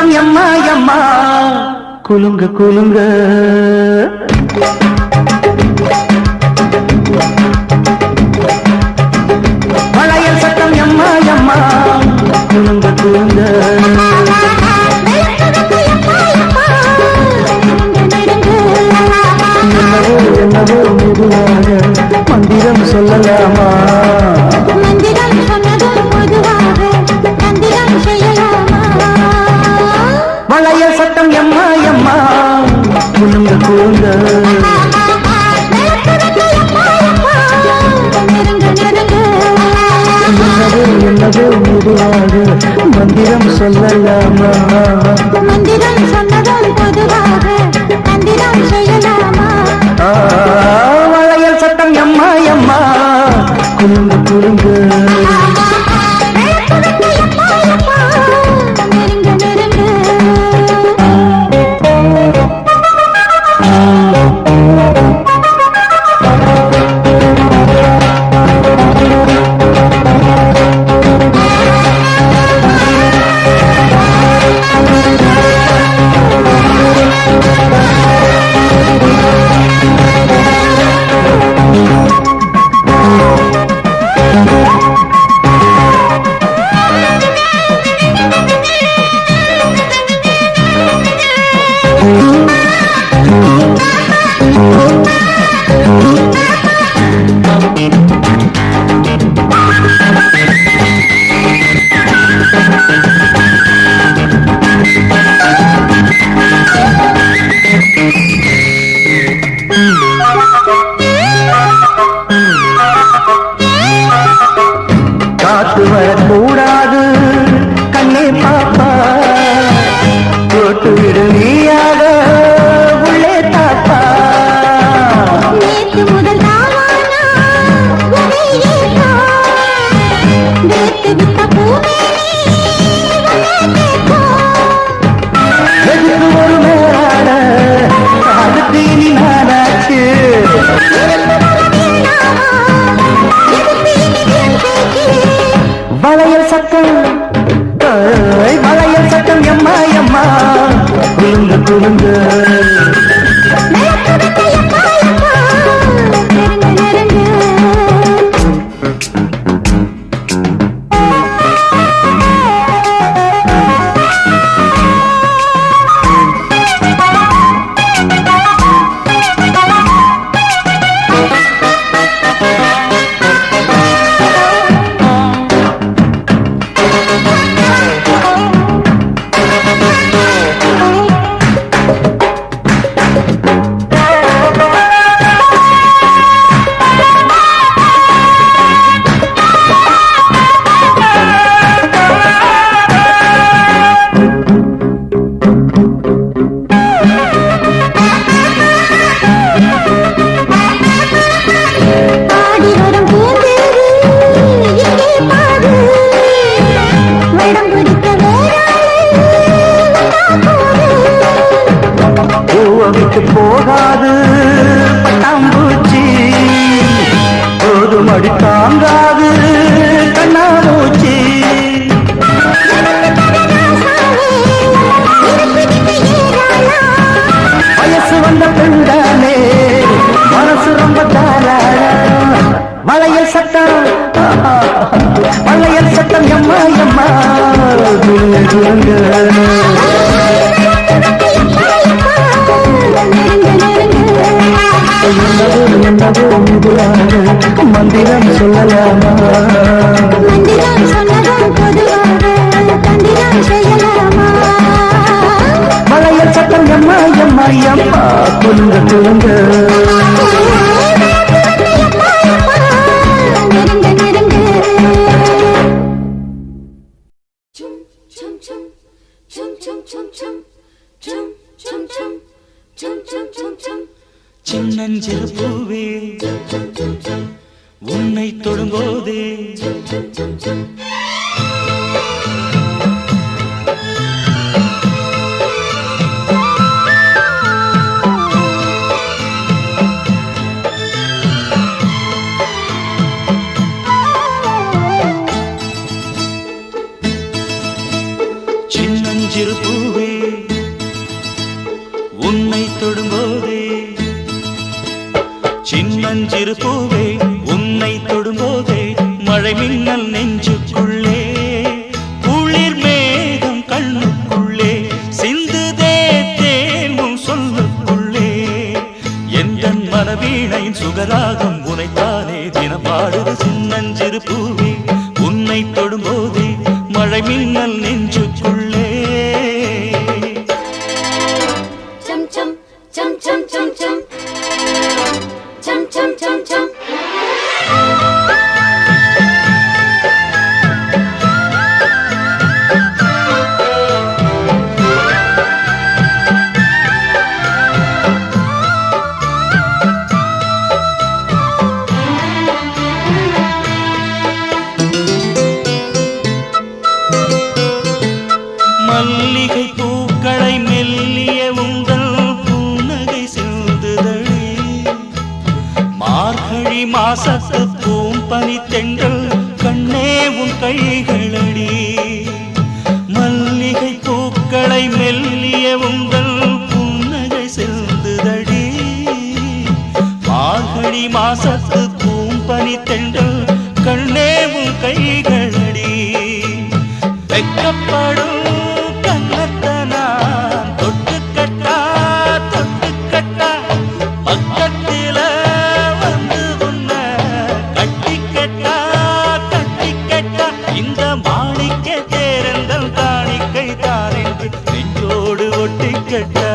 சத்தம் எம்மா எம்மா. குலுங்க குலுங்க. வளையல் சத்தம் எம்மா எம்மா. குலுங்க குலுங்க. என்னவோ என்னவோ மெதுவாக மந்திரம் சொல்லலாமா? மெதுவாக மந்திரம் சொல்லலாமா? மந்திரம் வளையல் சத்தம். ஏய், வளையல் சத்தம் எம்மா எம்மா. குலுங்க குலுங்க. என்னவோ என்னவோ மெதுவாக மந்திரம் சொல்லலாமா மந்திரம் சொன்னதும் பொதுவாக தந்திரம் செய்யலாமா வளையல் சட்டம் எம்மா எம்மா எம்மா குலுங்க குலுங்க நெருங்க நெருங்க சின்னஞ்சிறு பூவே திருப்பூர் மாணிக்க தேரந்தல் தாணிக்கை தானென்று நெஞ்சோடு ஒட்டி கெட்ட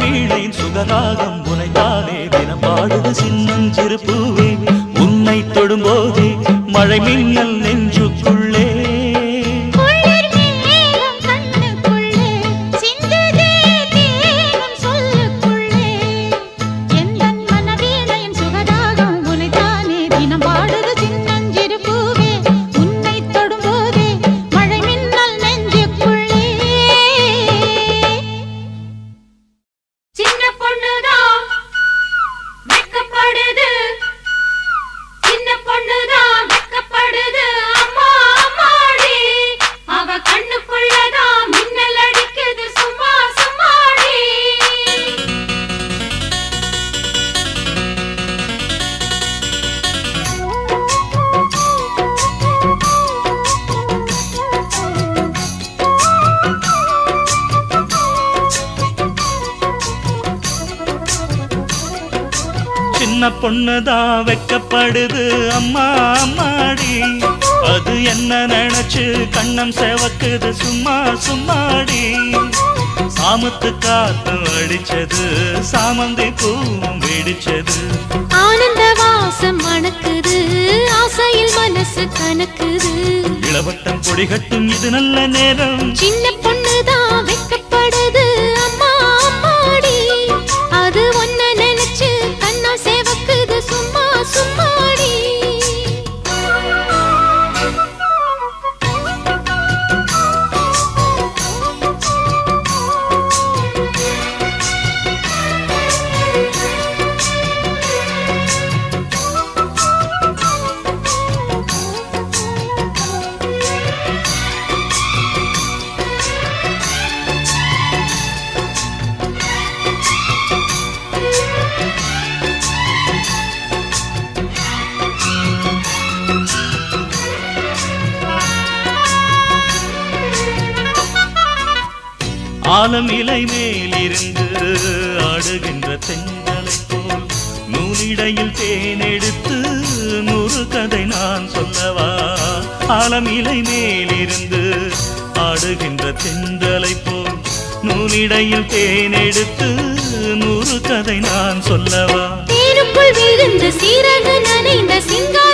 வீணையின் சுகராகம் உனைத்தானே தினம் பாடுது சின்னஞ்சிறு பூவே உன்னை தொடும்போதே மழை மின் என்ன பொண்ணுதா வெக்கப்படுது. அம்மா அம்மாடி. அது என்ன நினைச்சு கண்ணம் செவக்குது. சும்மா சும்மாடி. சாமத்து காத்து அடிச்சது சாமந்தி பூவும் வெடிச்சது. ஆனந்த வாசம் மணக்குது. ஆசையில் மனசு கணக்குது. இளவட்டம் கொடிகட்டும் இது நல்ல நேரம். சின்ன பொண்ணுதான் வெக்க நூறு கதை நான் சொல்லவா? ஆலம் மேலிருந்து ஆடுகின்ற தென்றலை போல் நூலிடையில் தேனெடுத்து நூறு கதை நான் சொல்லவா? தேனுக்குள் விழுந்த சீரக நனைந்த சிங்கார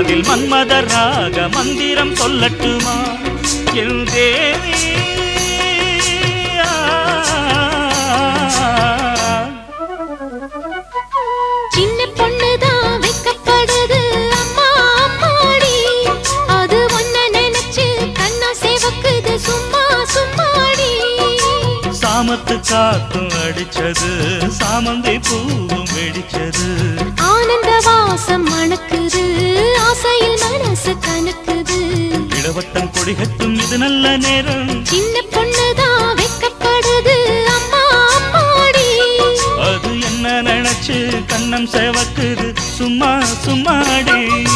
காதில் மன்மதராக மந்திரம் சொல்லட்டுமா? என் தேவி. சின்ன பொண்ணுதான் வைக்கப்படுது. அம்மா அம்மாடி. அது ஒன்ன நினைச்சு கண்ணா சேவக்குது சும்மா சும்மாடி. சாமத்து காத்தும் அடிச்சது. சாமந்தி பூவும் வெடிச்சது. ஆனந்த வாசம் மணக்குது ஆசையில் மனசு கணக்குது இளவட்டம் கொடிகட்டும் இது நல்ல நேரம். சின்ன பொண்ணுதான் வைக்கப்படுது. அம்மா அம்மாடி. அது என்ன நினைச்சு கண்ணம் சேவக்குது. சும்மா சும்மாடி.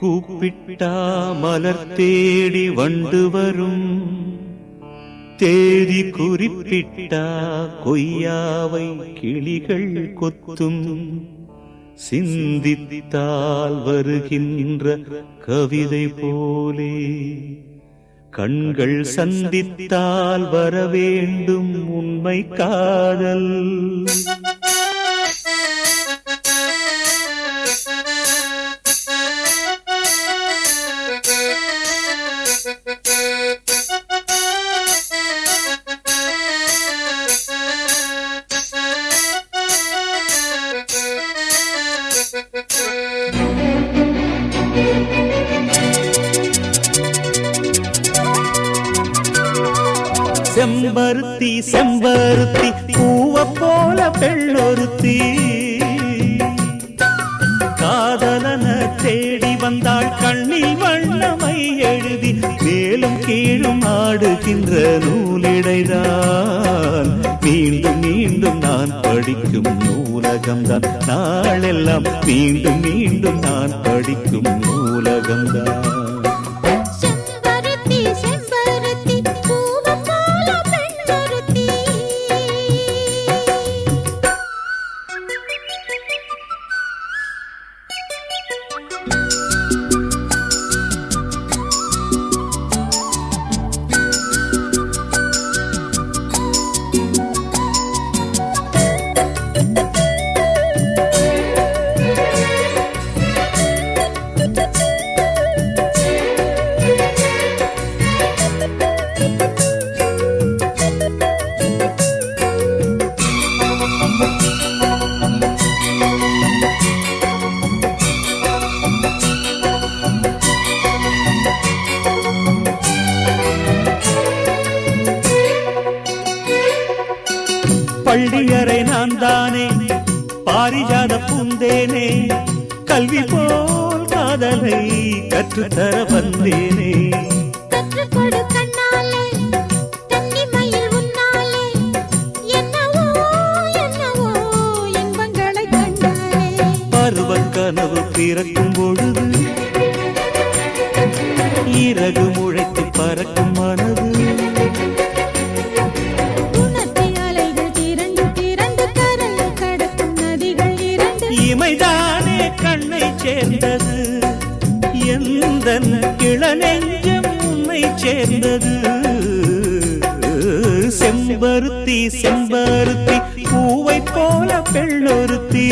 கூப்பிட்டா மலர் தேடி வண்டு வரும். தேதி குறிப்பிட்டா கொய்யாவை கிளிகள் கொத்தும். சிந்தித்தால் வருகின்ற கவிதை போலே. கண்கள் சந்தித்தால் வர வேண்டும் உண்மை காதல். செம்பருத்தி செம்பருத்தி பூவ போல பெள்ளொருத்தி காதலன தேடி வந்தாள் கண்ணில் வண்ணமை எழுதி மேலும் கீழும் ஆடுகின்ற நூலிடைதான். மீண்டும் மீண்டும் நான் படிக்கும் நூலகம்தான். நாளெல்லாம் மீண்டும் மீண்டும் நான் படிக்கும் நூலகம்தான். கற்றுத்தர வந்தேனே. கனவு பிறக்கும் பொழுது இறகு முளைத்து பறக்கும் மனது. இமைதானே கண்ணை சேர்ந்தது. எந்த இளநெஞ்சம் உன்னை சேர்ந்தது? செம்பருத்தி செம்பருத்தி பூவை போல பெண்ணொருத்தி.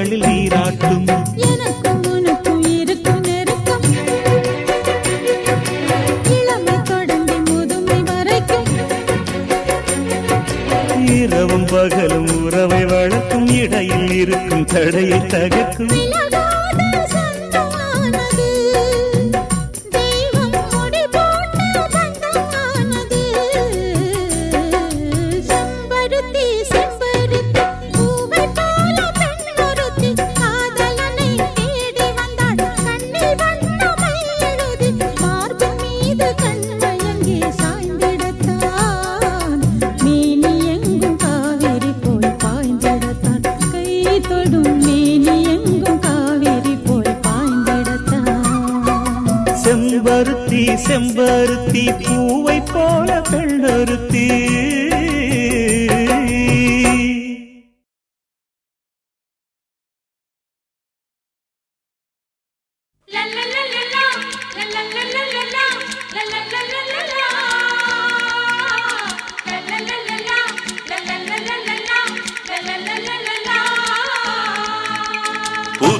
கண்களில் நீராட்டும். இரவும் பகலும் உறவை வளர்க்கும் இடையில் இருக்கும் தடையை தகர்க்கும்.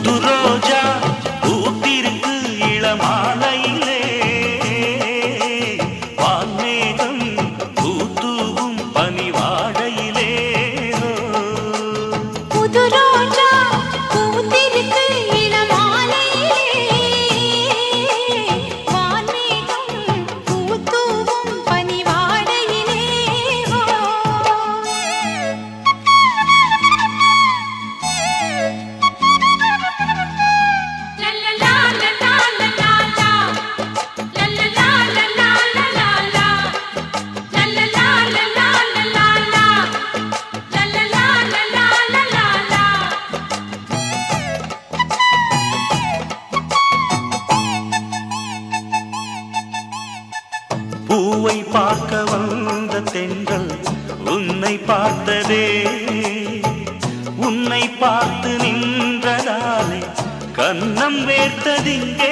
শুধু রোজ திங்கே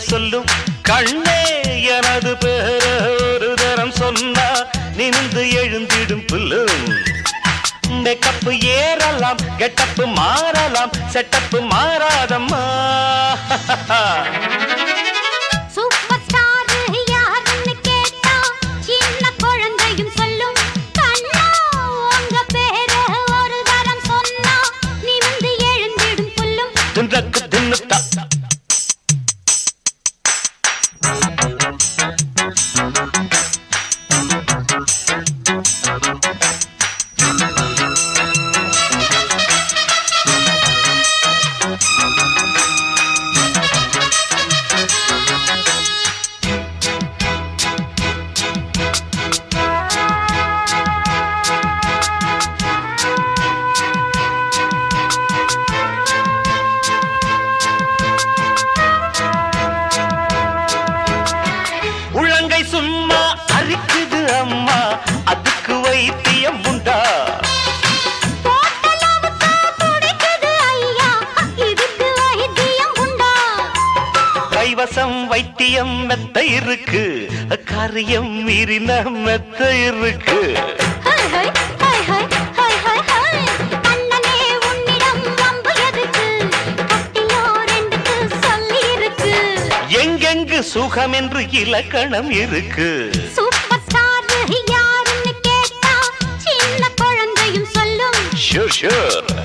சொல்லும். கண்ணே எனது பேர ஒரு தரம் சொன்னா நிமிந்து எழுந்திடும் புல்லும் மேக்கப்பு ஏறலாம் கெட்டப்பு மாறலாம் செட்டப்பு மாறாதம் இலவசம் வைத்தியம் மெத்த இருக்கு. காரியம் மீறின மெத்த இருக்கு. எங்கெங்கு சுகம் என்று இலக்கணம் இருக்கு. Sure, sure.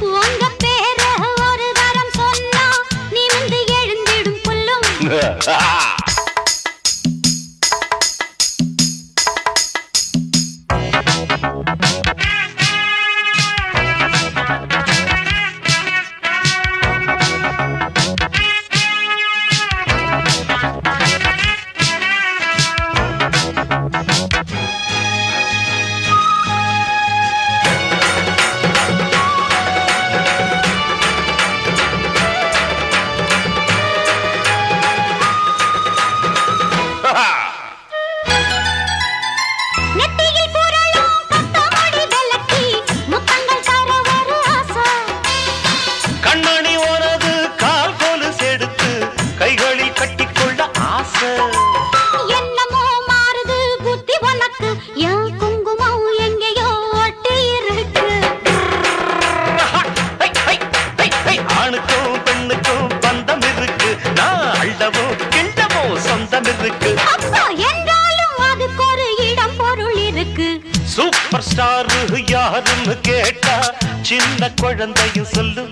சூப்பர் ஸ்டார் யாருன்னு கேட்டா சின்ன குழந்தையும் சொல்லு.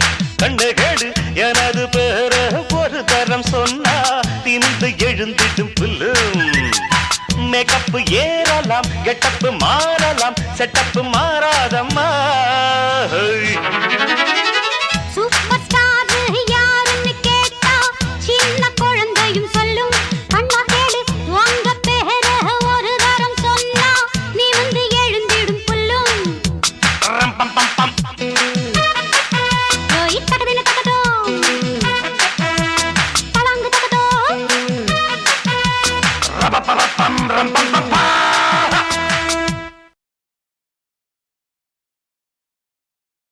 கண்ணு கேடு எனது பேர ஒரு தரம் சொன்னா திந்து எழுந்திடும் புல்லும் மேக்கப் ஏறலாம் கெட்டப்பு மாறலாம் செட்டப்பு மாறாதம்மா.